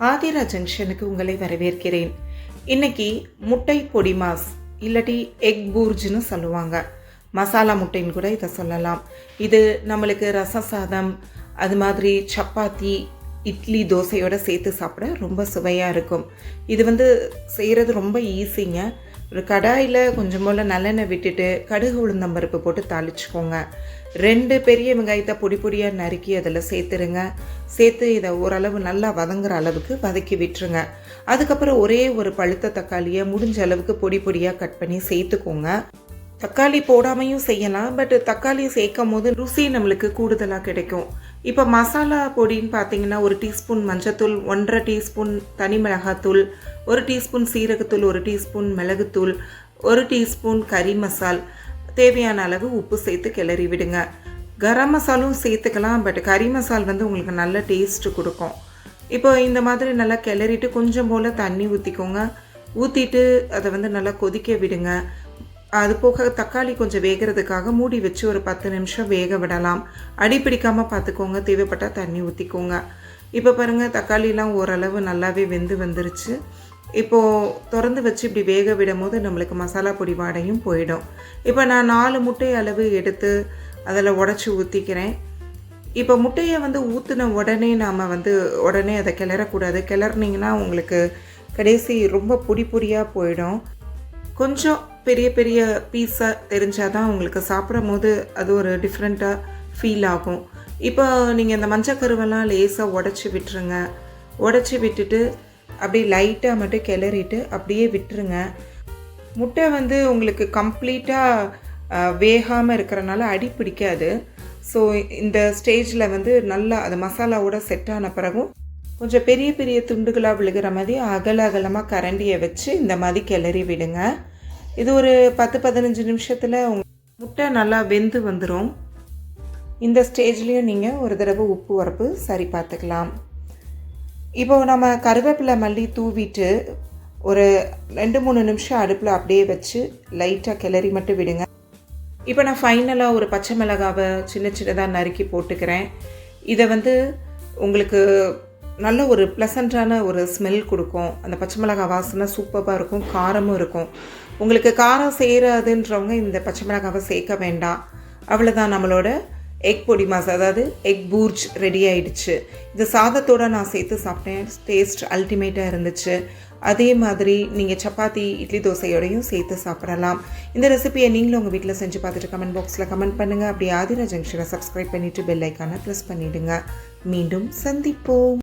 ஆதிரா ஜங்ஷனுக்கு உங்களை வரவேற்கிறேன். இன்னைக்கு முட்டை பொடி மாஸ் இல்லாட்டி எக் பூர்ஜ்னு சொல்லுவாங்க. மசாலா முட்டைன்னு கூட இதை சொல்லலாம். இது நம்மளுக்கு ரச சாதம் அது மாதிரி சப்பாத்தி இட்லி தோசையோடு சேர்த்து சாப்பிட ரொம்ப சுவையாக இருக்கும். இது வந்து செய்கிறது ரொம்ப ஈஸிங்க ஒரு கடாயில் கொஞ்சம் போல் நல்லெண்ணெய் விட்டுட்டு கடுகு உளுந்தம்பருப்பு போட்டு தாளிச்சுக்கோங்க. ரெண்டு பெரிய வெங்காயத்தை பொடி பொடியாக நறுக்கி அதில் சேர்த்துருங்க. சேர்த்து இதை ஓரளவு நல்லா வதங்குற அளவுக்கு வதக்கி விட்டுருங்க. அதுக்கப்புறம் ஒரே ஒரு பழுத்த தக்காளியை முடிஞ்ச அளவுக்கு பொடி பொடியாக கட் பண்ணி சேர்த்துக்கோங்க. தக்காளி போடாமையும் செய்யலாம் பட் தக்காளி சேர்க்கும் போது ருசி நம்மளுக்கு கூடுதலாக கிடைக்கும். இப்போ மசாலா பொடின்னு பார்த்தீங்கன்னா ஒரு டீஸ்பூன் மஞ்சத்தூள் ஒன்றரை டீஸ்பூன் தனி மிளகாத்தூள் ஒரு டீஸ்பூன் சீரகத்தூள் ஒரு டீஸ்பூன் மிளகுத்தூள் ஒரு டீஸ்பூன் கறி மசால். தேவையான அளவு உப்பு சேர்த்து கிளறி விடுங்க. கரம் மசாலும் சேர்த்துக்கலாம் பட் கறி மசால் வந்து உங்களுக்கு நல்ல டேஸ்ட்டு கொடுக்கும். இப்போ இந்த மாதிரி நல்லா கிளறிட்டு கொஞ்சம் போல் தண்ணி ஊற்றிக்கோங்க ஊற்றிட்டு அதை வந்து நல்லா கொதிக்க விடுங்க. அது போக தக்காளி கொஞ்சம் வேகிறதுக்காக மூடி வச்சு ஒரு பத்து நிமிஷம் வேக விடலாம். அடி பிடிக்காமல் பார்த்துக்கோங்க தேவைப்பட்டால் தண்ணி ஊற்றிக்கோங்க இப்போ பாருங்கள் தக்காளிலாம் ஓரளவு நல்லாவே வெந்து வந்துருச்சு. இப்போது திறந்து வச்சு இப்படி வேக விடும் போது நம்மளுக்கு மசாலா பொடி வாடையும் போயிடும். இப்போ நான் நாலு முட்டை அளவு எடுத்து அதில் உடச்சி ஊற்றிக்கிறேன் இப்போ முட்டையை வந்து ஊற்றின உடனே நாம் வந்து உடனே அதை கிளறக்கூடாது. கிளறினீங்கன்னா உங்களுக்கு கடைசி ரொம்ப பொடி பொடியாக போயிடும். கொஞ்சம் பெரிய பெரிய பீஸாக தெரிஞ்சால் தான் உங்களுக்கு சாப்பிடும் போது அது ஒரு டிஃப்ரெண்ட்டாக ஃபீல் ஆகும். இப்போ நீங்கள் இந்த மஞ்சக்கருவெல்லாம் லேசாக உடச்சி விட்டுருங்க. உடச்சி விட்டுட்டு அப்படியே லைட்டாக மட்டும் கிளறிட்டு அப்படியே விட்டுருங்க. முட்டை வந்து உங்களுக்கு கம்ப்ளீட்டாக வேகாமல் இருக்கிறனால அடி பிடிக்காது. ஸோ இந்த ஸ்டேஜில் வந்து நல்லா அது மசாலாவோட செட் ஆன பிறகும் கொஞ்சம் பெரிய பெரிய துண்டுகளாக விழுகிற மாதிரி அகல அகலமாக கரண்டியை வச்சு இந்த மாதிரி கிளறி விடுங்க. இது ஒரு பத்து பதினஞ்சு நிமிஷத்தில் முட்டை நல்லா வெந்து வந்துடும் இந்த ஸ்டேஜ்லேயும் நீங்கள் ஒரு தடவை உப்பு உரப்பு சரி பார்த்துக்கலாம். இப்போ நம்ம கருவேப்பிலை மல்லி தூவிட்டு ஒரு ரெண்டு மூணு நிமிஷம் அடுப்பில் அப்படியே வச்சு லைட்டாக கிளறி மட்டும் விடுங்க. இப்போ நான் ஃபைனலாக ஒரு பச்சை மிளகாவை சின்ன சின்னதாக நறுக்கி போட்டுக்கிறேன். இதை வந்து உங்களுக்கு நல்ல ஒரு ப்ளசண்ட்டான ஒரு ஸ்மெல் கொடுக்கும். அந்த பச்சை மிளகா வாசனை சூப்பராக இருக்கும். காரமும் இருக்கும். உங்களுக்கு காரம் செய்கிறதுன்றவங்க இந்த பச்சை மிளகாவை சேர்க்க வேண்டாம். அவ்வளோதான் நம்மளோட எக் பொடி மாஸ் அதாவது எக் பூர்ஜ் ரெடி ஆயிடுச்சு. இது சாதத்தோடு நான் சேர்த்து சாப்பிட்டேன். டேஸ்ட் அல்டிமேட்டாக இருந்துச்சு. அதே மாதிரி நீங்கள் சப்பாத்தி இட்லி தோசையோடையும் சேர்த்து சாப்பிடலாம். இந்த ரெசிபியை நீங்களும் உங்கள் வீட்டில் செஞ்சு பார்த்துட்டு கமெண்ட் பாக்ஸில் கமெண்ட் பண்ணுங்கள் அப்படி ஆதிரா ஜங்ஷனை சப்ஸ்கிரைப் பண்ணிவிட்டு பெல் ஐக்கானை ப்ரெஸ் பண்ணிவிடுங்க மீண்டும் சந்திப்போம்.